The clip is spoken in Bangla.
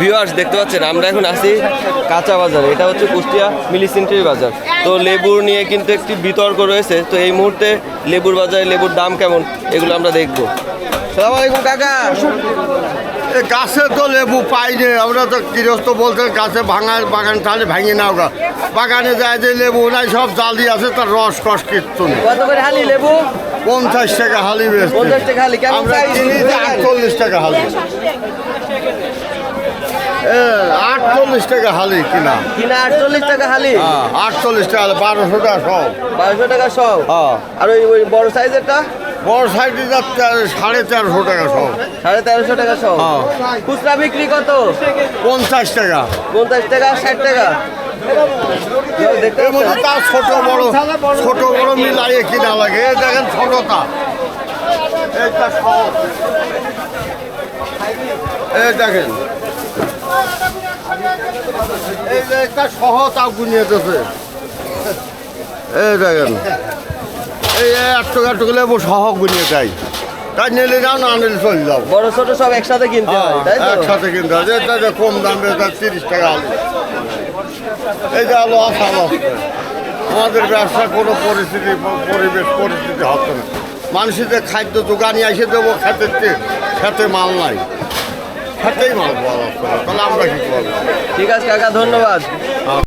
ভিউয়ার্স দেখতে পাচ্ছেন আমরা এখন আছি কাঁচা বাজারে। এটা হচ্ছে কুষ্টিয়া মিলিসেন্টারি বাজার। তো লেবুর নিয়ে কিন্তু একটি বিতর্ক রয়েছে। তো এই মুহূর্তে লেবুর বাজারে লেবুর দাম কেমন এগুলো আমরা দেখব। সালাম আলাইকুম কাকা। এ গাছে তো লেবু পাইনি আমরা তো গৃহস্থ বলতে গাছে ভাঙার বাগান তাহলে ভাঙি না ওরা বাগানে যায় যে লেবু নাই সব জালি আছে তার রস কস কিচ্ছু কত করে হালি লেবু? পঞ্চাশ টাকা হালি বেশি পঞ্চাশ টাকা হালি আমরা size? কিনি যে আটচল্লিশ টাকা হালি। আটচল্লিশ টাকা হালি কিনা। কিনা আটচল্লিশ টাকা হালি? হ্যাঁ আটচল্লিশ টাকা বারোশো টাকা সব। বারোশো টাকা সব? হ্যাঁ। আর ওই ওই বড় সাইজেরটা? বড় সাইডে যাচ্ছে সাড়ে চারশো টাকা সব। সাড়ে তেরোশো টাকা সব? হ্যাঁ। খুচরা বিক্রি কত? পঞ্চাশ টাকা। পঞ্চাশ টাকা ষাট টাকা? দেখতে এর মধ্যে তার ছোট বড় ছোট বড় মিলাইয়ে কিনা লাগে। দেখেন ছোটটা। এইটা এই দেখেন। এই যে একটা এই দেখেন। সহ গুনিয়ে তাই নিলে যাও না নিলে চলে যাও। বড় ছোট সব একসাথে কিনতে হয় হ্যাঁ, একসাথে কিনতে হবে এটা যে কম দামে তিরিশ টাকা আলু। এই যে আলু আসা আমাদের ব্যবসা কোনো পরিস্থিতি পরিবেশ পরিস্থিতি হচ্ছে না। মানুষের খাদ্য দোকানে এসে দেবো খেতে খেতে মাল নাই। তাহলে আমরা কি ঠিক আছে কাকা ধন্যবাদ।